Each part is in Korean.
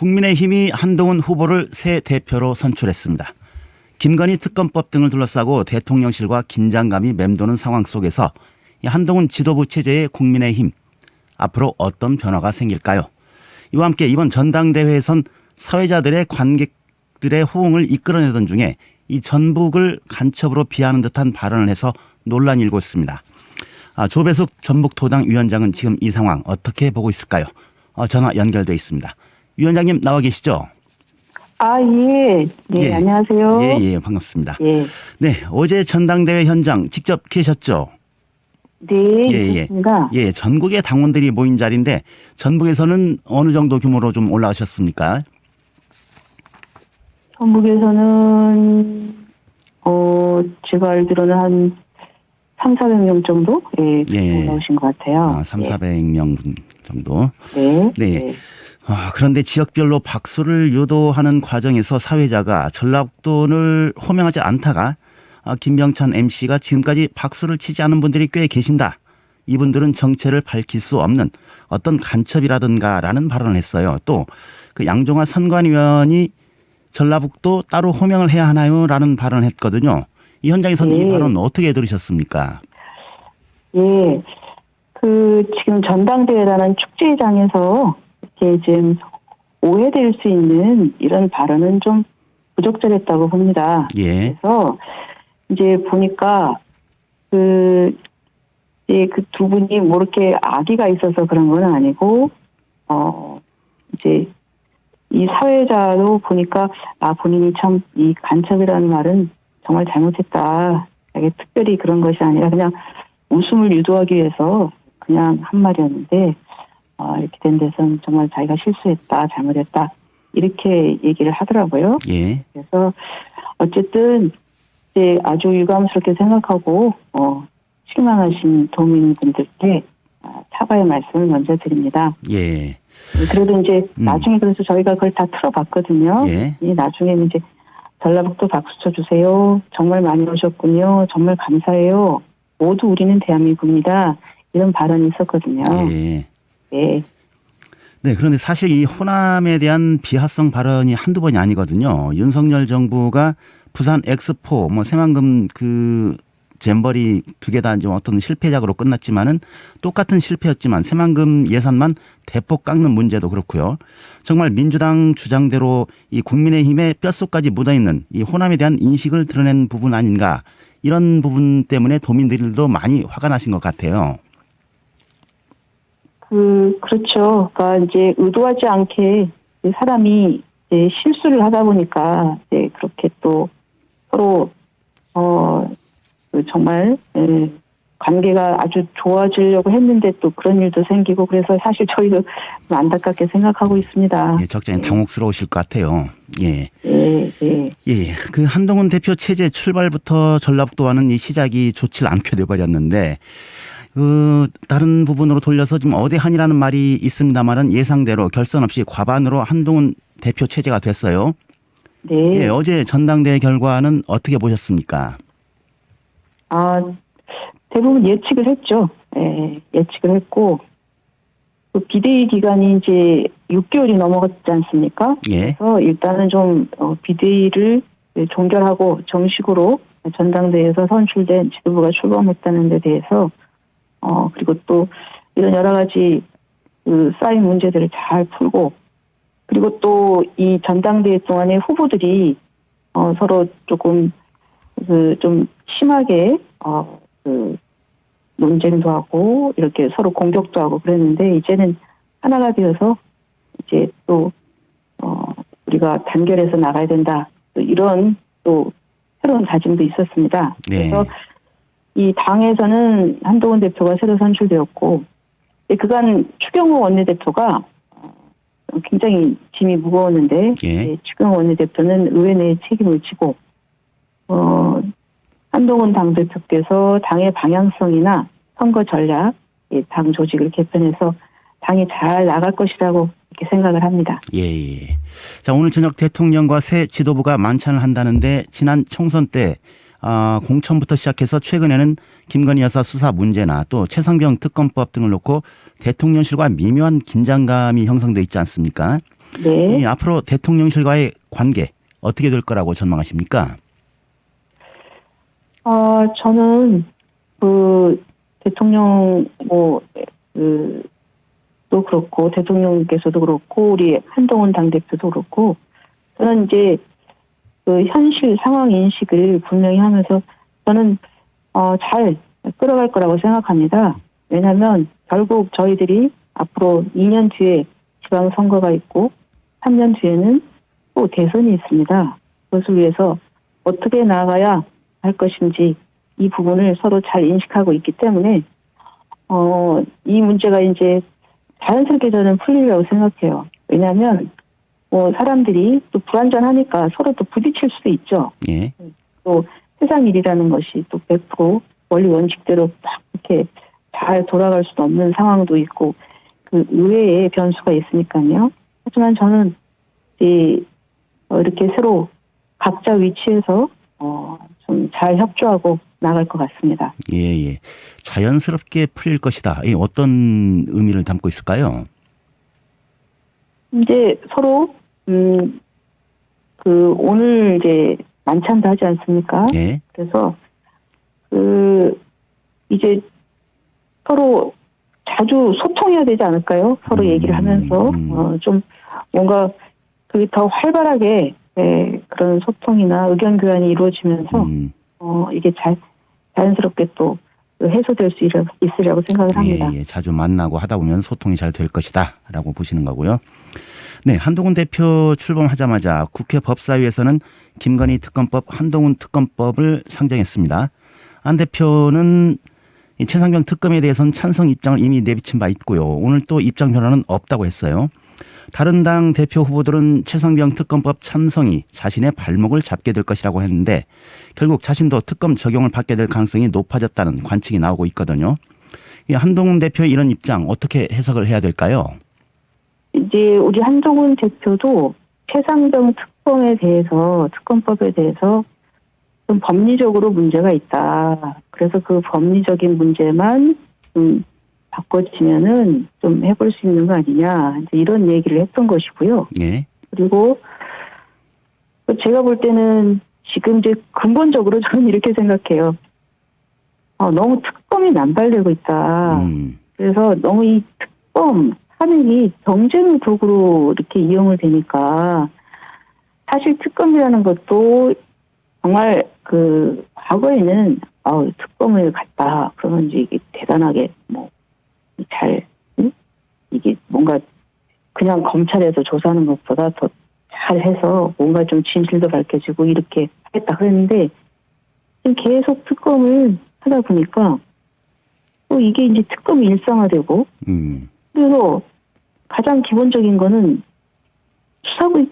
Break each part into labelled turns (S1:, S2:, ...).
S1: 국민의힘이 한동훈 후보를 새 대표로 선출했습니다. 김건희 특검법 등을 둘러싸고 대통령실과 긴장감이 맴도는 상황 속에서 이 한동훈 지도부 체제의 국민의힘 앞으로 어떤 변화가 생길까요? 이와 함께 이번 전당대회에선 사회자들의 관객들의 호응을 이끌어내던 중에 이 전북을 간첩으로 비하는 듯한 발언을 해서 논란이 일고 있습니다. 아, 조배숙 전북도당 위원장은 지금 이 상황 어떻게 보고 있을까요? 어, 전화 연결돼 있습니다. 위원장님 나와 계시죠?
S2: 아, 예. 네,
S1: 예.
S2: 안녕하세요.
S1: 예, 예, 반갑습니다.
S2: 예.
S1: 네, 어제 전당대회 현장 직접 계셨죠?
S2: 네,
S1: 예, 예.
S2: 그렇습니다.
S1: 예, 전국의 당원들이 모인 자리인데 전북에서는 어느 정도 규모로 좀 올라가셨습니까?
S2: 전북에서는, 어, 제가 알기로는 한 3, 400명 정도? 예,
S1: 예.
S2: 나오신 것 같아요.
S1: 아, 3, 400명 정도.
S2: 네.
S1: 네. 아, 그런데 지역별로 박수를 유도하는 과정에서 사회자가 전락돈을 호명하지 않다가 아, 김병찬 MC가 지금까지 박수를 치지 않은 분들이 꽤 계신다. 이분들은 정체를 밝힐 수 없는 어떤 간첩이라든가라는 발언을 했어요. 또 그 양종화 선관위원이 전라북도 따로 호명을 해야 하나요?라는 발언을 했거든요. 이 현장에서는 이
S2: 네.
S1: 발언 어떻게 들으셨습니까?
S2: 예. 그, 지금 전당대회라는 축제장에서 이렇게 지금 오해될 수 있는 이런 발언은 좀 부적절했다고 봅니다.
S1: 예,
S2: 그래서 이제 보니까 그 이제 그 두 분이 뭐 이렇게 아기가 있어서 그런 건 아니고 어 이제 이 사회자도 보니까 아 본인이 참 이 간첩이라는 말은 정말 잘못했다. 이게 특별히 그런 것이 아니라 그냥 웃음을 유도하기 위해서 그냥 한 말이었는데 아 이렇게 된 데서는 정말 자기가 실수했다, 잘못했다 이렇게 얘기를 하더라고요.
S1: 예,
S2: 그래서 어쨌든 이제 아주 유감스럽게 생각하고 어, 실망하신 도민분들께 아, 사과의 말씀을 먼저 드립니다.
S1: 예,
S2: 그래도 이제
S1: 음.
S2: 나중에 그래서 저희가 그걸 다 틀어봤거든요.
S1: 예.
S2: 이 나중에는 이제 전라북도 박수 쳐주세요. 정말 많이 오셨군요. 정말 감사해요. 모두 우리는 대한민국입니다. 이런 발언이 있었거든요.
S1: 예.
S2: 예.
S1: 네, 그런데 사실 이 호남에 대한 비하성 발언이 한두 번이 아니거든요. 윤석열 정부가 부산 엑스포, 뭐 새만금 그 잼버리 두 개 다 이제 어떤 실패작으로 끝났지만은 똑같은 실패였지만 새만금 예산만 대폭 깎는 문제도 그렇고요. 정말 민주당 주장대로 이 국민의힘의 뼛속까지 묻어 있는 이 호남에 대한 인식을 드러낸 부분 아닌가 이런 부분 때문에 도민들도 많이 화가 나신 것 같아요.
S2: 그 그렇죠. 그러니까 이제 의도하지 않게 사람이 이제 실수를 하다 보니까 이제 그렇게 또 서로 어그 정말 예, 관계가 아주 좋아지려고 했는데 또 그런 일도 생기고 그래서 사실 저희도 좀 안타깝게 생각하고 있습니다.
S1: 예, 적잖이 당혹스러우실 것 같아요. 예.
S2: 예, 예.
S1: 예, 그 한동훈 대표 체제 출발부터 전라북도와는 이 시작이 좋질 않게 돼버렸는데, 그 다른 부분으로 돌려서 지금 어대한이라는 말이 있습니다만은 예상대로 결선 없이 과반으로 한동훈 대표 체제가 됐어요.
S2: 네.
S1: 예, 어제 전당대회 결과는 어떻게 보셨습니까?
S2: 아, 대부분 예측을 했죠. 예, 예측을 했고, 그 비대위 기간이 이제 6개월이 넘어갔지 않습니까?
S1: 예,
S2: 그래서 일단은 좀 어, 비대위를 종결하고 정식으로 전당대회에서 선출된 지도부가 출범했다는 데 대해서 어 그리고 또 이런 여러 가지 그 쌓인 문제들을 잘 풀고 그리고 또 이 전당대회 동안에 후보들이 어 서로 조금 그 좀 심하게 어 그 논쟁도 하고 이렇게 서로 공격도 하고 그랬는데 이제는 하나가 되어서 이제 또 어, 우리가 단결해서 나가야 된다. 또 이런 또 새로운 다짐도 있었습니다.
S1: 네.
S2: 그래서 이 당에서는 한동훈 대표가 새로 선출되었고 예, 그간 추경호 원내대표가 어, 굉장히 짐이 무거웠는데
S1: 예.
S2: 예, 추경호 원내대표는 의회 내에 책임을 지고 어, 한동훈 당대표께서 당의 방향성이나 선거 전략, 예, 당 조직을 개편해서 당이 잘 나갈 것이라고 이렇게 생각을 합니다.
S1: 예, 예. 자, 오늘 저녁 대통령과 새 지도부가 만찬을 한다는데 지난 총선 때 아, 공천부터 시작해서 최근에는 김건희 여사 수사 문제나 또 최상병 특검법 등을 놓고 대통령실과 미묘한 긴장감이 형성돼 있지 않습니까?
S2: 네.
S1: 이 앞으로 대통령실과의 관계 어떻게 될 거라고 전망하십니까?
S2: 아, 저는 그 대통령 뭐 그, 또 그렇고 대통령께서도 그렇고 우리 한동훈 당대표도 그렇고 저는 이제 그 현실 상황 인식을 분명히 하면서 저는 어, 잘 끌어갈 거라고 생각합니다. 왜냐하면 결국 저희들이 앞으로 2년 뒤에 지방선거가 있고 3년 뒤에는 또 대선이 있습니다. 그것을 위해서 어떻게 나아가야 할 것인지 이 부분을 서로 잘 인식하고 있기 때문에 어, 이 문제가 이제 자연스럽게 저는 풀리리라고 생각해요. 왜냐하면 뭐 사람들이 또 불안전하니까 서로 또 부딪힐 수도 있죠.
S1: 예.
S2: 또 세상 일이라는 것이 또 100% 원리 원칙대로 딱 이렇게 잘 돌아갈 수도 없는 상황도 있고 그 의외의 변수가 있으니까요. 하지만 저는 이 어, 이렇게 서로 각자 위치에서 어, 좀 잘 협조하고 나갈 것 같습니다.
S1: 예, 예. 자연스럽게 풀릴 것이다. 이 어떤 의미를 담고 있을까요?
S2: 이제 서로 음 그 오늘 이제 만찬도 하지 않습니까?
S1: 예.
S2: 그래서 그 이제 서로 자주 소통해야 되지 않을까요? 서로
S1: 음,
S2: 얘기를 하면서
S1: 음.
S2: 어, 좀 뭔가 그게 더 활발하게 예, 그런 소통이나 의견 교환이 이루어지면서
S1: 음,
S2: 어, 이게 잘 자연스럽게 또 해소될 수 있으려- 있으리라고 생각을 합니다.
S1: 예, 예. 자주 만나고 하다 보면 소통이 잘 될 것이다라고 보시는 거고요. 네, 한동훈 대표 출범하자마자 국회 법사위에서는 김건희 특검법, 한동훈 특검법을 상정했습니다. 안 대표는 이 최상병 특검에 대해서는 찬성 입장을 이미 내비친 바 있고요. 오늘 또 입장 변화는 없다고 했어요. 다른 당 대표 후보들은 최상병 특검법 찬성이 자신의 발목을 잡게 될 것이라고 했는데 결국 자신도 특검 적용을 받게 될 가능성이 높아졌다는 관측이 나오고 있거든요. 이 한동훈 대표의 이런 입장 어떻게 해석을 해야 될까요?
S2: 이제 우리 한동훈 대표도 최상병 특검에 대해서 특검법에 대해서 좀 법리적으로 문제가 있다. 그래서 그 법리적인 문제만 좀 바꿔지면은 좀 해볼 수 있는 거 아니냐 이제 이런 얘기를 했던 것이고요.
S1: 예.
S2: 그리고 제가 볼 때는 지금 이제 근본적으로 저는 이렇게 생각해요. 어, 너무 특검이 남발되고 있다.
S1: 음,
S2: 그래서 너무 이 특검 하는 이 경쟁 도구로 이렇게 이용을 되니까 사실 특검이라는 것도 정말 그 과거에는 어, 특검을 갔다 그러면 이제 이게 대단하게 뭐 잘 이게 뭔가 그냥 검찰에서 조사하는 것보다 더 잘해서 뭔가 좀 진실도 밝혀지고 이렇게 했다 그랬는데 지금 계속 특검을 하다 보니까 또 이게 이제 특검이 일상화되고
S1: 음,
S2: 그래서 가장 기본적인 거는 수사부,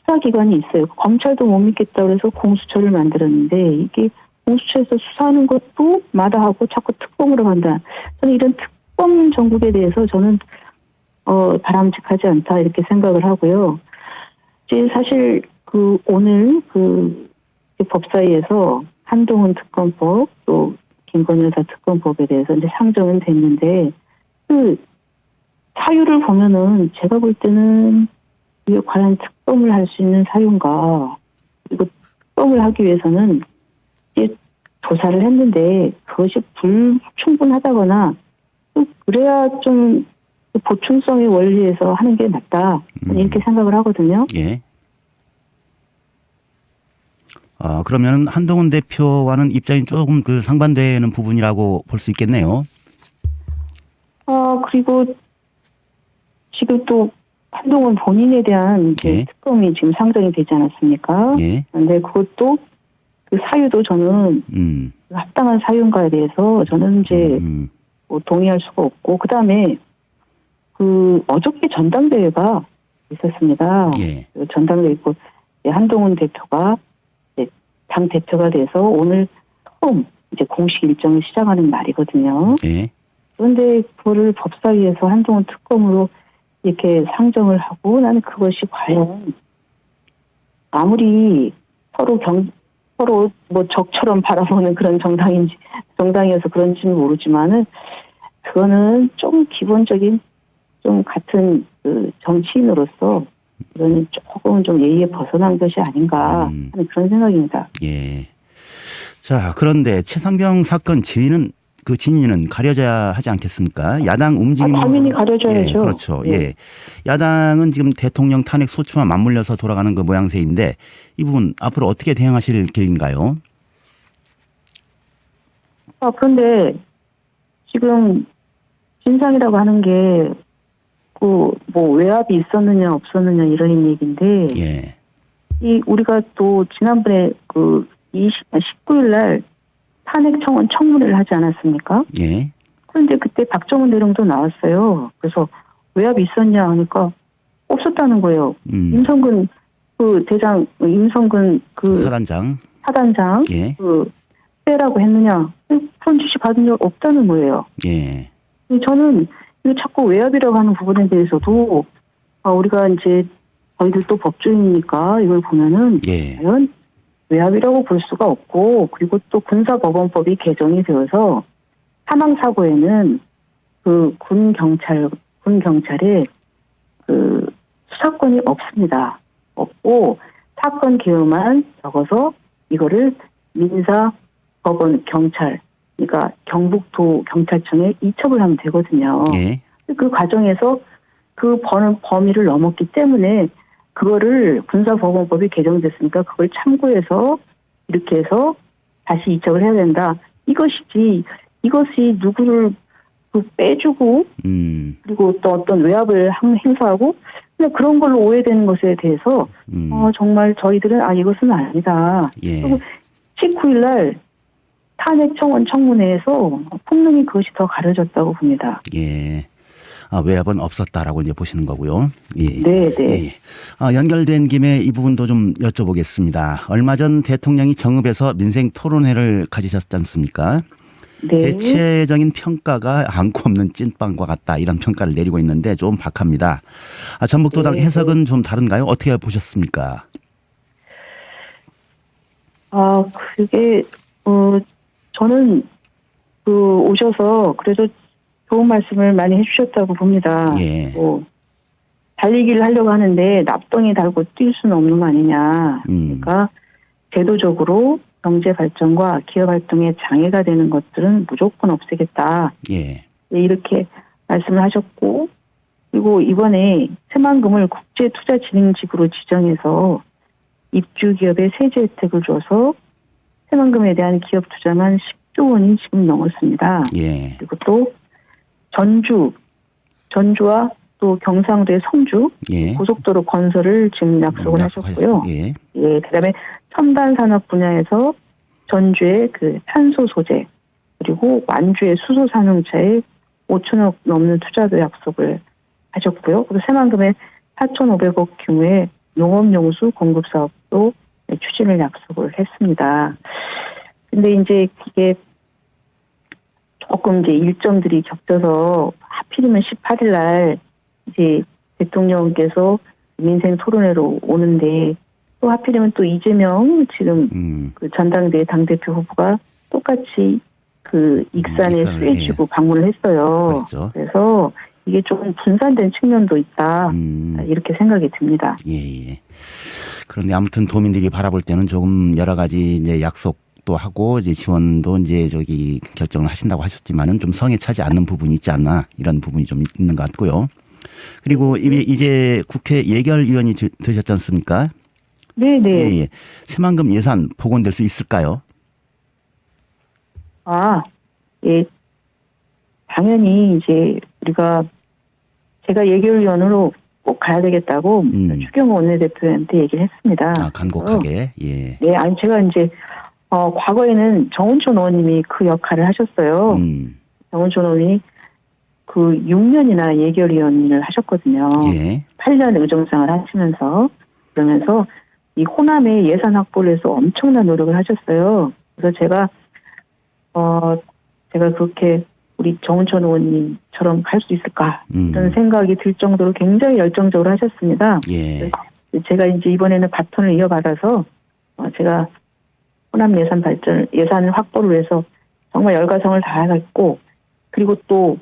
S2: 수사기관이 있어요. 검찰도 못 믿겠다 그래서 공수처를 만들었는데 이게 공수처에서 수사하는 것도 마다하고 자꾸 특검으로 간다. 저는 이런 특 검 정국에 대해서 저는 어, 바람직하지 않다 이렇게 생각을 하고요. 사실 그 오늘 그 법사위에서 한동훈 특검법 또 김건희 여사 특검법에 대해서 이제 상정은 됐는데 그 사유를 보면은 제가 볼 때는 이게 과연 특검을 할 수 있는 사유인가 그리고 특검을 하기 위해서는 이제 조사를 했는데 그것이 불충분하다거나 또 그래야 좀그 보충성의 원리에서 하는 게 맞다
S1: 음.
S2: 이렇게 생각을 하거든요.
S1: 예. 아, 그러면 한동훈 대표와는 입장이 조금 그 상반되는 부분이라고 볼 수 있겠네요.
S2: 아 그리고 지금 또 한동훈 본인에 대한 이제
S1: 예.
S2: 특검이 지금 상정이 되지 않았습니까?
S1: 예.
S2: 그런데 그것도 그 사유도 저는
S1: 음.
S2: 합당한 사유인가에 대해서 저는 이제
S1: 음.
S2: 뭐 동의할 수가 없고 그 다음에 그 어저께 전당대회가 있었습니다.
S1: 예.
S2: 그 전당대회 있고 이제 한동훈 대표가 이제 당 대표가 돼서 오늘 처음 이제 공식 일정을 시작하는 날이거든요.
S1: 예.
S2: 그런데 그거를 법사위에서 한동훈 특검으로 이렇게 상정을 하고 나는 그것이 과연 아무리 서로 경 서로 뭐 적처럼 바라보는 그런 정당인지 정당이어서 그런지는 모르지만은 그거는 좀 기본적인 좀 같은 그 정치인으로서 이거는 조금 좀 예의에 벗어난 것이 아닌가
S1: 음.
S2: 하는 그런 생각입니다.
S1: 예. 자, 그런데 최상병 사건 지인은 그 진위는 가려져야 하지 않겠습니까? 야당 움직임
S2: 아, 당연히 가려져야죠.
S1: 예, 그렇죠.
S2: 예.
S1: 예. 야당은 지금 대통령 탄핵 소추와 맞물려서 돌아가는 그 모양새인데 이 부분 앞으로 어떻게 대응하실 계획인가요?
S2: 아, 그런데 지금 진상이라고 하는 게, 그, 뭐, 외압이 있었느냐, 없었느냐, 이런 얘기인데,
S1: 예.
S2: 이, 우리가 또 지난번에 그, 20, 19일 날 탄핵 청원 청문회를 하지 않았습니까?
S1: 예.
S2: 그런데 그때 박정훈 대령도 나왔어요. 그래서 외압이 있었냐 하니까 없었다는 거예요.
S1: 음.
S2: 임성근 그 대장, 임성근 그
S1: 사단장.
S2: 사단장
S1: 예.
S2: 그 빼라고 했느냐? 그런 지시 받은 적 없다는 거예요.
S1: 예.
S2: 저는 이거 자꾸 외압이라고 하는 부분에 대해서도 아, 우리가 이제 저희들 또 법조인이니까 이걸 보면은
S1: 예.
S2: 과연 외압이라고 볼 수가 없고 그리고 또 군사법원법이 개정이 되어서 사망 사고에는 그 군 경찰 군 경찰에 그 수사권이 없습니다. 없고 사건 개요만 적어서 이거를 민사 법원 경찰 그러니까 경북도 경찰청에 이첩을 하면 되거든요.
S1: 예.
S2: 그 과정에서 그 범, 범위를 넘었기 때문에 그거를 군사법원법이 개정됐으니까 그걸 참고해서 이렇게 해서 다시 이첩을 해야 된다. 이것이지 이것이 누구를 그 빼주고
S1: 음.
S2: 그리고 또 어떤 외압을 한- 행사하고 그런 걸로 오해되는 것에 대해서
S1: 음.
S2: 어, 정말 저희들은 아 이것은 아니다.
S1: 예.
S2: 그리고 19일 날 탄핵 청원 청문회에서 분명히 그것이 더 가려졌다고 봅니다.
S1: 예. 아, 외압은 없었다라고 이제 보시는 거고요. 예.
S2: 네, 네.
S1: 예. 아, 연결된 김에 이 부분도 좀 여쭤보겠습니다. 얼마 전 대통령이 정읍에서 민생 토론회를 가지셨지 않습니까?
S2: 네.
S1: 대체적인 평가가 안고 없는 찐빵과 같다 이런 평가를 내리고 있는데 좀 박합니다. 아, 전북도당
S2: 네,
S1: 해석은 좀 다른가요? 어떻게 보셨습니까?
S2: 아, 그게, 어, 저는, 그, 오셔서, 그래도 좋은 말씀을 많이 해주셨다고 봅니다.
S1: 예.
S2: 뭐, 달리기를 하려고 하는데, 납덩이 달고 뛸 수는 없는 거 아니냐.
S1: 음.
S2: 그러니까, 제도적으로 경제 발전과 기업 활동에 장애가 되는 것들은 무조건 없애겠다.
S1: 예.
S2: 네, 이렇게 말씀을 하셨고, 그리고 이번에 새만금을 국제투자진흥직으로 지정해서 입주 기업에 세제 혜택을 줘서 새만금에 대한 기업 투자만 10조 원이 지금 넘었습니다.
S1: 예.
S2: 그리고 또 전주, 전주와 또 경상도의 성주
S1: 예.
S2: 고속도로 건설을 지금 약속을 하셨고요.
S1: 예.
S2: 예, 그다음에 첨단 산업 분야에서 전주의 그 탄소 소재 그리고 완주의 수소 산업차에 5천억 넘는 투자도 약속을 하셨고요. 그리고 새만금에 4,500억 규모의 농업용수 공급 사업도 추진을 약속을 했습니다. 근데 이제 이게 조금 이제 일정들이 겹쳐서 하필이면 18일 날 이제 대통령께서 민생 토론회로 오는데 또 하필이면 또 이재명 지금
S1: 음.
S2: 그 전당대회 당대표 후보가 똑같이 그 익산에
S1: 익산을,
S2: 수해지고 방문을 했어요.
S1: 그렇죠.
S2: 그래서 이게 조금 분산된 측면도 있다.
S1: 음.
S2: 이렇게 생각이 듭니다.
S1: 예, 예. 그런데 아무튼 도민들이 바라볼 때는 조금 여러 가지 이제 약속 도 하고 이제 지원도 이제 저기 결정을 하신다고 하셨지만은 좀 성에 차지 않는 부분이 있지 않나 이런 부분이 좀 있는 것 같고요. 그리고 이게 이제 국회 예결위원이 되- 되셨지 않습니까?
S2: 네네.
S1: 예, 예. 새만금 예산 복원될 수 있을까요?
S2: 아, 예. 당연히 이제 우리가 제가 예결위원으로 꼭 가야 되겠다고
S1: 음.
S2: 추경호 원내대표한테 얘기를 했습니다.
S1: 아, 간곡하게. 예.
S2: 네, 아니 제가 이제 어 과거에는 정은촌 의원님이 그 역할을 하셨어요.
S1: 음.
S2: 정은촌 의원이 그 6년이나 예결위원을 하셨거든요.
S1: 예.
S2: 8년 의정상을 하시면서 그러면서 이 호남의 예산 확보를 해서 엄청난 노력을 하셨어요. 그래서 제가 어 제가 그렇게 우리 정은천 의원님처럼 할수 있을까
S1: 음.
S2: 이런 생각이 들 정도로 굉장히 열정적으로 하셨습니다.
S1: 예.
S2: 제가 이제 이번에는 바톤을 이어받아서 어, 제가 호남 예산 발전 예산 확보를 위해서 정말 열과성을 다하겠고 그리고 또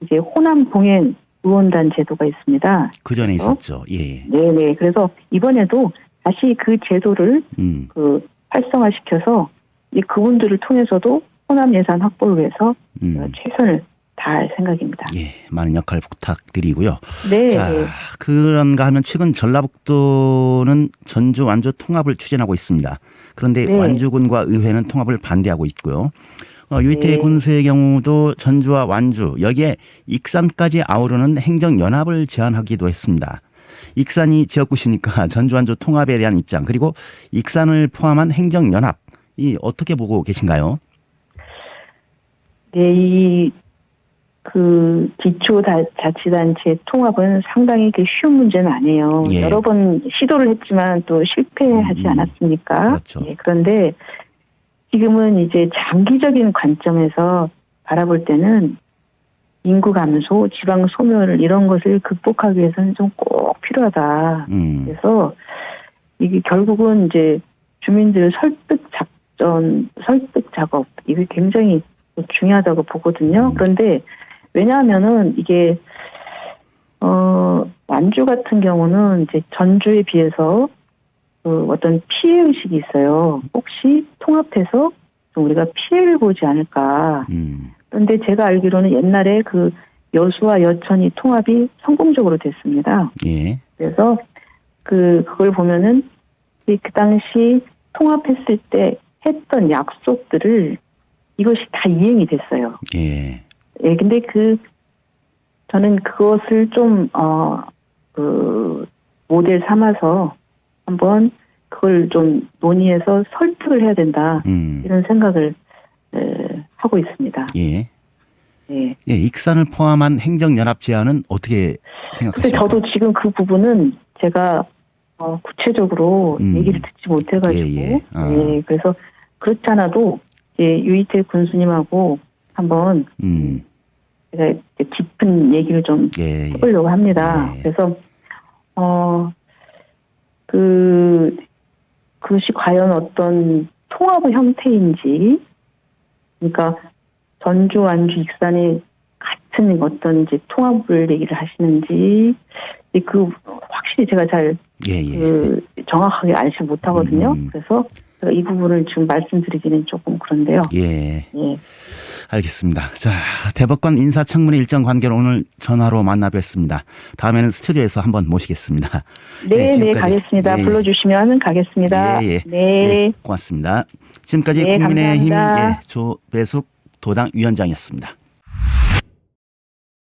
S2: 이제 호남 동행 의원단 제도가 있습니다.
S1: 그 전에
S2: 어?
S1: 있었죠. 예.
S2: 네네. 그래서 이번에도 다시 그 제도를
S1: 음.
S2: 그 활성화시켜서 이 그분들을 통해서도 호남 예산 확보를 위해서
S1: 음.
S2: 최선을 다할 생각입니다.
S1: 예, 많은 역할 부탁드리고요.
S2: 네.
S1: 자, 그런가 하면 최근 전라북도는 전주 완주 통합을 추진하고 있습니다. 그런데
S2: 네.
S1: 완주군과 의회는 통합을 반대하고 있고요. 어, 유이태
S2: 네.
S1: 군수의 경우도 전주와 완주 여기에 익산까지 아우르는 행정연합을 제안하기도 했습니다. 익산이 지역구시니까 전주 완주 통합에 대한 입장 그리고 익산을 포함한 행정연합 이 어떻게 보고 계신가요?
S2: 네, 이, 그, 기초자치단체 통합은 상당히 그 쉬운 문제는 아니에요.
S1: 예.
S2: 여러 번 시도를 했지만 또 실패하지
S1: 음,
S2: 않았습니까?
S1: 그렇죠.
S2: 예, 그런데 지금은 이제 장기적인 관점에서 바라볼 때는 인구 감소, 지방 소멸 이런 것을 극복하기 위해서는 좀 꼭 필요하다.
S1: 음,
S2: 그래서 이게 결국은 이제 주민들 설득 작전, 설득 작업 이게 굉장히 중요하다고 보거든요.
S1: 음.
S2: 그런데 왜냐하면은 이게 어 완주 같은 경우는 이제 전주에 비해서 그 어떤 피해 의식이 있어요. 혹시 통합해서 좀 우리가 피해를 보지 않을까.
S1: 음,
S2: 그런데 제가 알기로는 옛날에 그 여수와 여천이 통합이 성공적으로 됐습니다.
S1: 예,
S2: 그래서 그 그걸 보면은 이그 당시 통합했을 때 했던 약속들을 이것이 다 이행이 됐어요.
S1: 예,
S2: 예, 근데 그 저는 그것을 좀 어 그 모델 삼아서 한번 그걸 좀 논의해서 설득을 해야 된다
S1: 음,
S2: 이런 생각을 에, 하고 있습니다.
S1: 예.
S2: 예.
S1: 예, 익산을 포함한 행정연합 제안은 어떻게
S2: 근데
S1: 생각하십니까?
S2: 저도 지금 그 부분은 제가 어, 구체적으로
S1: 음.
S2: 얘기를 듣지 못해가지고
S1: 예, 예. 아.
S2: 예, 그래서 그렇지 않아도 예, 유이태 군수님하고 한번
S1: 음,
S2: 제가 이제 깊은 얘기를 좀
S1: 예, 예.
S2: 해보려고 합니다.
S1: 예.
S2: 그래서 어그 그것이 과연 어떤 통합의 형태인지 그러니까 전주 완주 익산이 같은 어떤 이제 통합을 얘기를 하시는지 이그 확실히 제가 잘
S1: 예, 예.
S2: 그 정확하게 알지 못하거든요.
S1: 음.
S2: 그래서 이 부분을 지금 말씀드리기는 조금 그런데요.
S1: 예,
S2: 예.
S1: 알겠습니다. 자, 대법관 인사청문회 일정 관계로 오늘 전화로 만나 뵙습니다. 다음에는 스튜디오에서 한번 모시겠습니다.
S2: 네, 네,
S1: 지금까지-
S2: 가겠습니다.
S1: 예, 예.
S2: 불러주시면 가겠습니다.
S1: 예, 예.
S2: 네.
S1: 고맙습니다. 지금까지
S2: 네,
S1: 국민의힘. 예, 조배숙 도당 위원장이었습니다.